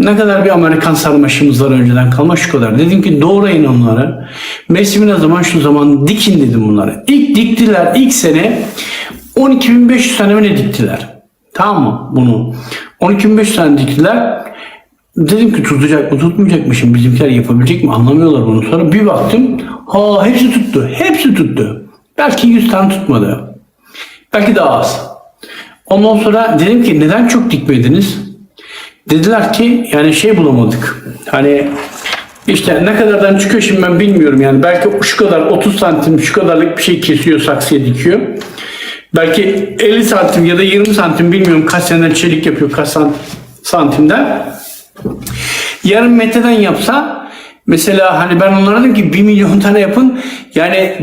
Ne kadar bir Amerikan sarmaşımız var önceden kalma şu kadar. Dedim ki doğrayın onları. Mevsimi ne zaman şu zaman dikin dedim bunları. İlk diktiler ilk sene 12.500 tane mi ne diktiler. Tamam mı bunu? 12.500 tane diktiler. Dedim ki tutacak mı tutmayacak mı şimdi bizimkiler yapabilecek mi anlamıyorlar bunu. Sonra bir baktım ha hepsi tuttu. Hepsi tuttu. Belki 100 tane tutmadı. Belki daha az. Ondan sonra dedim ki neden çok dikmediniz? Dediler ki yani şey bulamadık. Hani işte ne kadardan çıkıyor şimdi ben bilmiyorum yani. Belki şu kadar 30 santim şu kadarlık bir şey kesiyor saksıya dikiyor. Belki 50 santim ya da 20 santim bilmiyorum kaç seneden çelik yapıyor kaç sant- santimden. Yarım metreden yapsa mesela hani ben onlara dedim ki 1 milyon tane yapın yani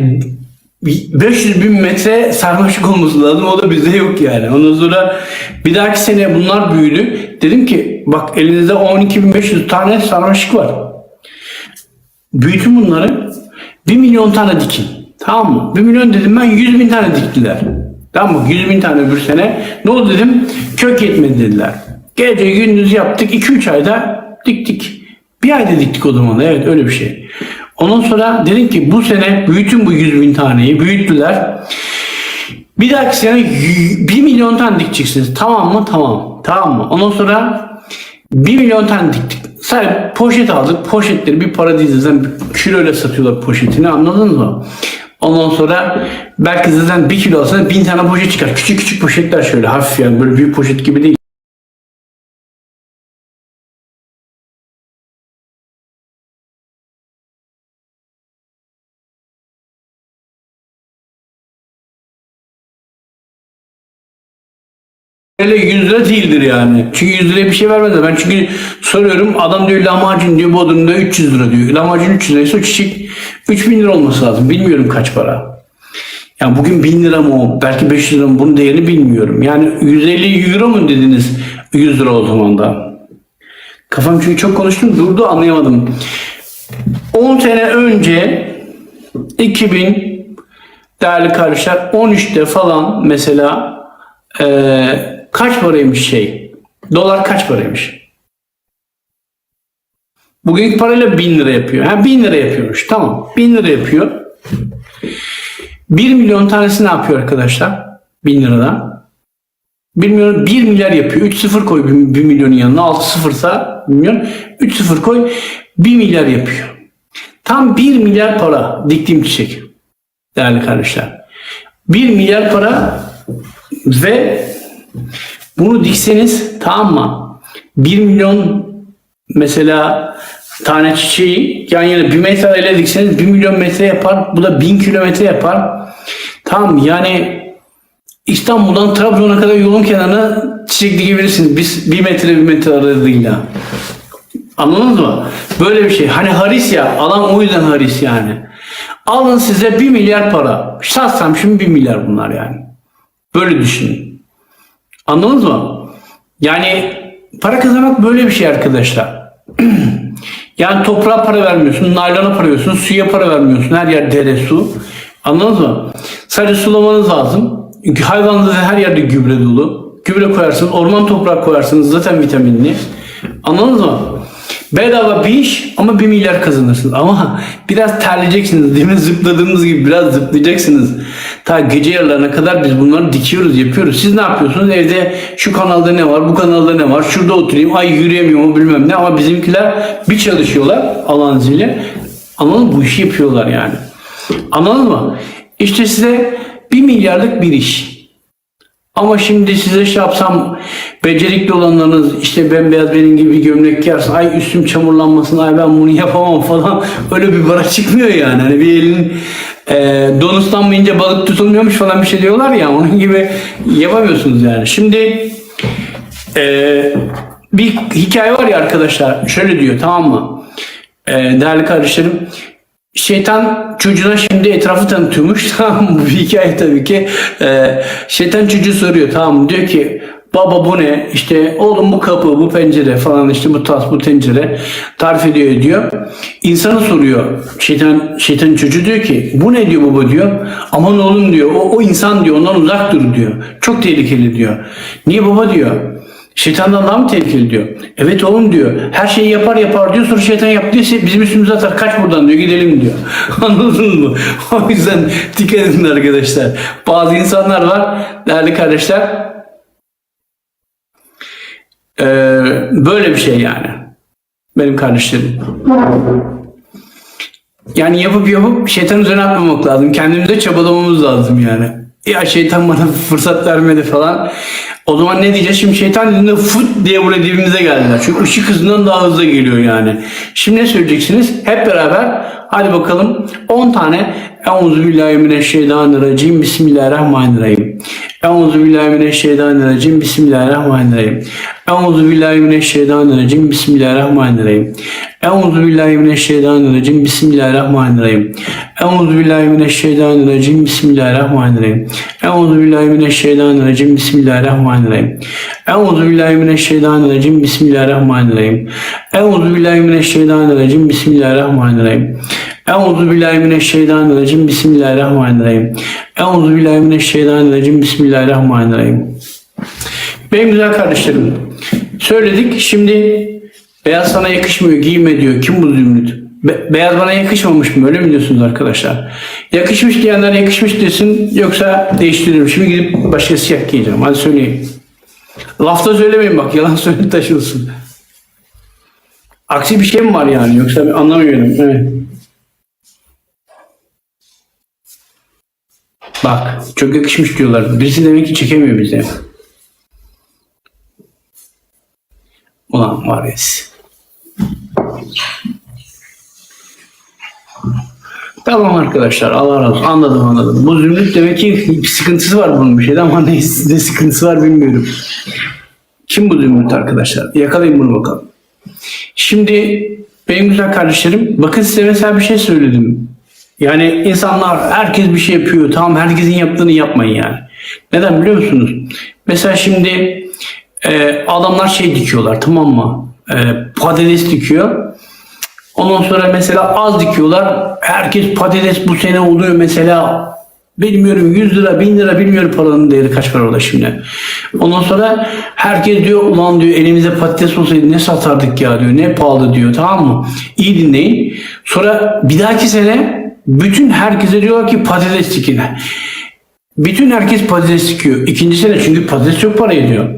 500 bin metre sarmaşık olması lazım. O da bizde yok yani. Ondan sonra bir dahaki sene bunlar büyüdü. Dedim ki bak elinizde 12.500 tane sarmaşık var. Büyütün bunları. 1 milyon tane dikin. Tamam mı? 1 milyon dedim ben 100 bin tane diktiler. Tamam mı? 100 bin tane öbür sene. Ne oldu dedim? Kök yetmedi dediler. Gece gündüz yaptık. 2-3 ayda diktik. Bir ayda diktik o zaman. Evet öyle bir şey. Ondan sonra dedim ki bu sene büyütün bu 100 bin taneyi. Büyüttüler. Bir dahaki sene 1 milyon tane dikeceksiniz. Tamam mı? Tamam. Tamam mı? Ondan sonra 1 milyon tane diktik. Sadece poşet aldık. Poşetleri bir para değil zaten bir kiloyla satıyorlar poşetini anladınız mı? Ondan sonra belki zaten 1 kilo alsanız 1000 tane poşet çıkar. Küçük küçük poşetler şöyle hafif yani böyle büyük poşet gibi değil. Öyle 100 lira değildir yani. Çünkü 100 liraya bir şey vermezler. Ben çünkü soruyorum adam diyor lahmacun diyor Bodrum'da 300 lira diyor. Lahmacun 300 liraysa o çiçek 3000 lira olması lazım. Bilmiyorum kaç para. Yani bugün 1000 lira mı o? Belki 500 lira mı? Bunun değerini bilmiyorum. Yani 150 euro mu dediniz 100 lira o zaman da? Kafam çünkü çok konuştum durdu anlayamadım. 10 sene önce 2000 değerli kardeşler 13'te falan mesela kaç paraymış şey? Dolar kaç paraymış? Bugünkü parayla 1000 lira yapıyor. Ha 1000 lira yapıyormuş. Tamam. 1000 lira yapıyor. 1 milyon tanesi ne yapıyor arkadaşlar? 1000 liradan. 1 milyon 1 milyar yapıyor. 3 sıfır koy 1 milyonun yanına. 6 sıfırsa 1 milyon. 3 sıfır koy 1 milyar yapıyor. Tam 1 milyar para diktiğim çiçek. Değerli kardeşler. 1 milyar para ve bunu dikseniz tamam mı? 1 milyon mesela tane çiçeği yan yana 1 metre ile dikseniz 1 milyon metre yapar. Bu da 1000 kilometre yapar. Tamam yani İstanbul'dan Trabzon'a kadar yolun kenarına çiçek dikebilirsiniz. Biz 1 metre 1 metre aralığıyla. Anladınız mı? Böyle bir şey. Hani haris ya. Alan o yüzden haris yani. Alın size 1 milyar para. Satsam şimdi 1 milyar bunlar yani. Böyle düşünün. Anladınız mı? Yani para kazanmak böyle bir şey arkadaşlar. yani toprağa para vermiyorsun, naylona para veriyorsun, suya para vermiyorsun. Her yer dere su. Anladınız mı? Sadece sulamanız lazım. Çünkü hayvanınız her yerde gübre dolu. Gübre koyarsınız, orman toprağı koyarsınız zaten vitaminli. Anladınız mı? Bedava bir iş ama 1 milyar kazanırsınız. Ama biraz terleyeceksiniz. Demin zıpladığımız gibi biraz zıplayacaksınız. Ta gece yarılarına kadar biz bunları dikiyoruz, yapıyoruz. Siz ne yapıyorsunuz? Evde şu kanalda ne var, bu kanalda ne var? Şurada oturayım, ay yürüyemiyorum bilmem ne. Ama bizimkiler bir çalışıyorlar Allah'ın izniyle. Anladın? Bu işi yapıyorlar yani. Anladın mı? İşte size 1 milyarlık bir iş. Ama şimdi size şey yapsam becerikli olanlarınız işte bembeyaz benim gibi gömlek giyersin. Ay üstüm çamurlanmasın ay ben bunu yapamam falan. Öyle bir para çıkmıyor yani. Hani bir elin e, don ıslanmayınca balık tutulmuyormuş falan bir şey diyorlar ya. Onun gibi yapamıyorsunuz yani. Şimdi e, bir hikaye var ya arkadaşlar. Şöyle diyor tamam mı? E, değerli kardeşlerim. Şeytan çocuğuna şimdi etrafı tanıtıyormuş. Tamam? Bu hikaye tabii ki. Ee, şeytan çocuğu soruyor tamam? Diyor ki baba bu ne? İşte oğlum bu kapı, bu pencere falan işte bu tas, bu tencere tarif ediyor diyor. İnsanı soruyor. Şeytan şeytan çocuğu diyor ki bu ne diyor baba diyor. Aman oğlum diyor. O, o insan diyor ondan uzak dur diyor. Çok tehlikeli diyor. Niye baba diyor. Şeytandan daha mı tehlikeli diyor. Evet oğlum diyor. Her şeyi yapar yapar diyor. Sonra şeytan yaptıysa bizim üstümüze atar. Kaç buradan diyor. Gidelim diyor. Anladınız mı? O yüzden dikkat edin arkadaşlar. Bazı insanlar var. Değerli kardeşler. Ee, böyle bir şey yani. Benim kardeşlerim. Yani yapıp yapıp şeytan üzerine atmamak lazım. Kendimize çabalamamız lazım yani. Ya şeytan bana fırsat vermedi falan. O zaman ne diyeceğiz? Şimdi şeytan dediğinde fut diye buraya dibimize geldiler. Çünkü ışık hızından daha hızlı geliyor yani. Şimdi ne söyleyeceksiniz? Hep beraber hadi bakalım 10 tane Euzubillahimineşşeytanirracim Bismillahirrahmanirrahim. Euzubillahimineşşeytanirracim Bismillahirrahmanirrahim. Euzubillahimineşşeytanirracim Bismillahirrahmanirrahim. Euzubillahimineşşeytanirracim Bismillahirrahmanirrahim. Euzubillahimineşşeytanirracim Bismillahirrahmanirrahim. Euzubillahimineşşeytanirracim Bismillahirrahmanirrahim. Euzubillahimineşşeytanirracim Bismillahirrahmanirrahim. Euzubillahimineşşeytanirracim Bismillahirrahmanirrahim. Euzubillahimineşşeytanirracim Bismillahirrahmanirrahim. Euzubillahimineşşeytanirracim Bismillahirrahmanirrahim. Benim güzel kardeşlerim söyledik. Şimdi beyaz sana yakışmıyor giyme diyor. Kim bu zümrüt? Be- beyaz bana yakışmamış mı? Öyle mi diyorsunuz arkadaşlar? Yakışmış diyenler yakışmış desin. Yoksa değiştiririm. Şimdi gidip başka siyah giyeceğim. Hadi söyleyeyim. Lafta söylemeyin bak. Yalan söyle taşılsın. Aksi bir şey mi var yani? Yoksa anlamıyorum. Evet. Bak çok yakışmış diyorlar. Birisi demek ki çekemiyor bize. Ulan var ya. Tamam arkadaşlar Allah razı olsun. Anladım anladım. Bu zümrüt demek ki bir sıkıntısı var bunun bir şeyde ama ne, ne sıkıntısı var bilmiyorum. Kim bu zümrüt arkadaşlar? Yakalayın bunu bakalım. Şimdi benim güzel kardeşlerim bakın size mesela bir şey söyledim. Yani insanlar herkes bir şey yapıyor. Tamam herkesin yaptığını yapmayın yani. Neden biliyor musunuz? Mesela şimdi e, adamlar şey dikiyorlar tamam mı? E, patates dikiyor. Ondan sonra mesela az dikiyorlar. Herkes patates bu sene oluyor mesela bilmiyorum 100 lira 1000 lira bilmiyorum paranın değeri kaç para orada şimdi. Ondan sonra herkes diyor ulan diyor elimizde patates olsaydı ne satardık ya diyor ne pahalı diyor tamam mı? İyi dinleyin. Sonra bir dahaki sene bütün herkese diyorlar ki patates dikin. Bütün herkes patates dikiyor. İkinci sene çünkü patates çok para ediyor.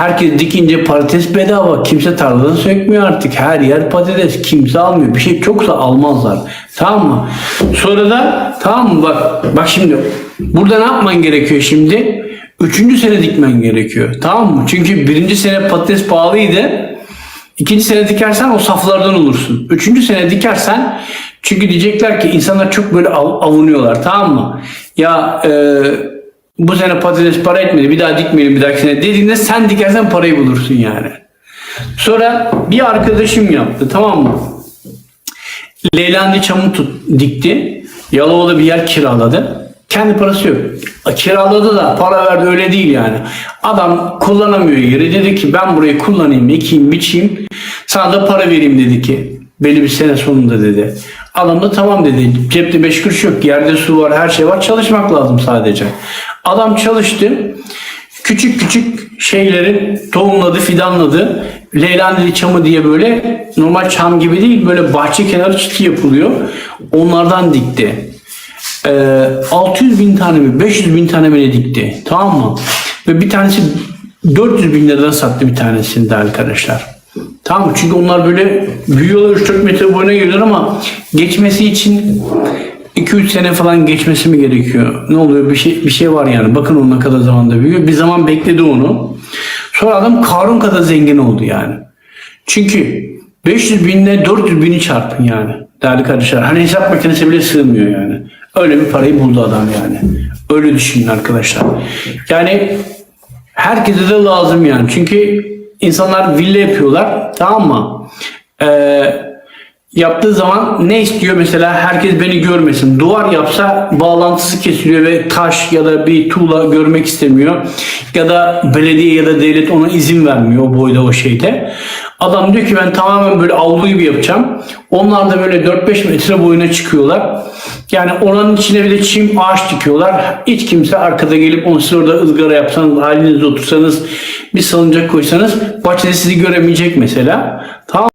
Herkes dikince patates bedava. Kimse tarladan sökmüyor artık. Her yer patates. Kimse almıyor. Bir şey çoksa almazlar. Tamam mı? Sonra da tamam mı bak bak şimdi burada ne yapman gerekiyor şimdi? Üçüncü sene dikmen gerekiyor. Tamam mı? Çünkü birinci sene patates pahalıydı. İkinci sene dikersen o saflardan olursun. Üçüncü sene dikersen çünkü diyecekler ki insanlar çok böyle av- avunuyorlar tamam mı? Ya e, bu sene patates para etmedi bir daha dikmeyelim bir dahaki sene dediğinde sen dikersen parayı bulursun yani. Sonra bir arkadaşım yaptı tamam mı? Leylandi çamı tut, dikti. Yalova'da bir yer kiraladı. Kendi parası yok. Kiraladı da para verdi öyle değil yani. Adam kullanamıyor yeri. Dedi ki ben burayı kullanayım, ekeyim, biçeyim. Sana da para vereyim dedi ki. Belli bir sene sonunda dedi. Adam da tamam dedi. Cepte beş kuruş yok. Yerde su var, her şey var. Çalışmak lazım sadece. Adam çalıştı. Küçük küçük şeylerin tohumladı, fidanladı. Leylandili çamı diye böyle normal çam gibi değil böyle bahçe kenarı çiti yapılıyor. Onlardan dikti. Ee, 600 bin tane mi 500 bin tane mi dikti tamam mı? Ve bir tanesi 400 bin liradan sattı bir tanesini de arkadaşlar. Tamam? Çünkü onlar böyle büyüyorlar 3-4 metre boyuna geliyor ama geçmesi için 2-3 sene falan geçmesi mi gerekiyor? Ne oluyor? Bir şey bir şey var yani. Bakın onun ne kadar zamanda büyüyor. Bir zaman bekledi onu. Sonra adam Karun kadar zengin oldu yani. Çünkü 500 binle 400 bini çarpın yani. Değerli kardeşler. Hani hesap makinesi bile sığmıyor yani. Öyle bir parayı buldu adam yani. Öyle düşünün arkadaşlar. Yani herkese de lazım yani. Çünkü insanlar villa yapıyorlar. Tamam mı? Ee, yaptığı zaman ne istiyor mesela herkes beni görmesin. Duvar yapsa bağlantısı kesiliyor ve taş ya da bir tuğla görmek istemiyor. Ya da belediye ya da devlet ona izin vermiyor o boyda o şeyde. Adam diyor ki ben tamamen böyle avlu gibi yapacağım. Onlar da böyle 4-5 metre boyuna çıkıyorlar. Yani oranın içine bir de çim ağaç dikiyorlar. Hiç kimse arkada gelip onu siz orada ızgara yapsanız, halinizde otursanız, bir salıncak koysanız bahçede sizi göremeyecek mesela. Tamam